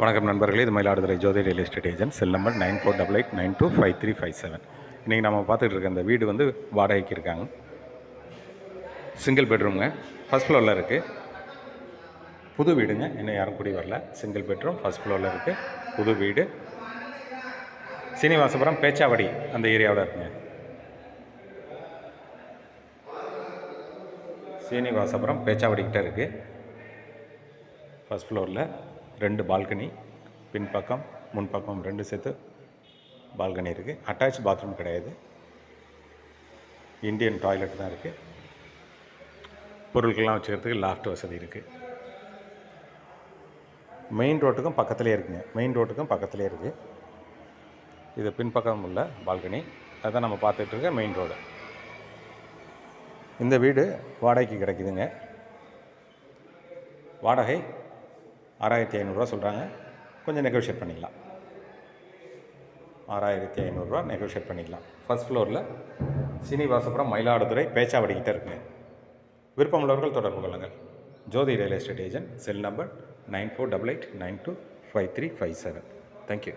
வணக்கம் நண்பர்களே இது Mayiladuthurai Jothi real estate agent cell number nine four double eight nine two five three five seven இன்றைக்கி நம்ம பார்த்துட்டு இருக்க இந்த வீடு வந்து வாடகைக்கு இருக்காங்க. சிங்கிள் பெட்ரூம்ங்க ஃபஸ்ட் ஃப்ளோரில் இருக்குது புது வீடுங்க. இன்னும் யாரும் கூடி வரல. சிங்கிள் பெட்ரூம் ஃபஸ்ட் ஃப்ளோரில் இருக்குது புது வீடு. சீனிவாசபுரம் பேச்சாவடி அந்த ஏரியாவில் இருக்குங்க. சீனிவாசபுரம் பேச்சாவடிக்கிட்ட இருக்குது ஃபஸ்ட் ஃப்ளோரில் ரெண்டு பால்கனி பின்பக்கம் முன்பக்கம் ரெண்டு சேர்த்து பால்கனி இருக்குது அட்டாச் பாத்ரூம் கிடையாது. இந்தியன் டாய்லெட் தான் இருக்குது பொருட்கள்லாம் வச்சுக்கிறதுக்கு லாஃப்ட் வசதி இருக்குது மெயின் ரோட்டுக்கும் பக்கத்துலேயே இருக்குங்க. மெயின் ரோட்டுக்கும் பக்கத்துலேயே இருக்குது இது பின்பக்கம் உள்ள பால்கனி. அதுதான் நம்ம பார்த்துட்ருக்க மெயின் ரோடு இந்த வீடு வாடகைக்கு கிடைக்குதுங்க. வாடகை ஆறாயிரத்தி ஐநூறுரூவா சொல்கிறாங்க கொஞ்சம் நெகோஷியேட் பண்ணிக்கலாம். ஆறாயிரத்தி ஐநூறுரூவா நெகோஷியேட் பண்ணிக்கலாம். ஃபர்ஸ்ட் ஃப்ளோரில் சீனிவாசபுரம் மயிலாடுதுறை பேச்சாவடிக்கிட்ட இருக்குங்க விருப்பமுள்ளவர்கள் தொடர்பு கொள்ளுங்கள். Jyothi real estate agent cell number nine four double eight nine two five three five seven thank you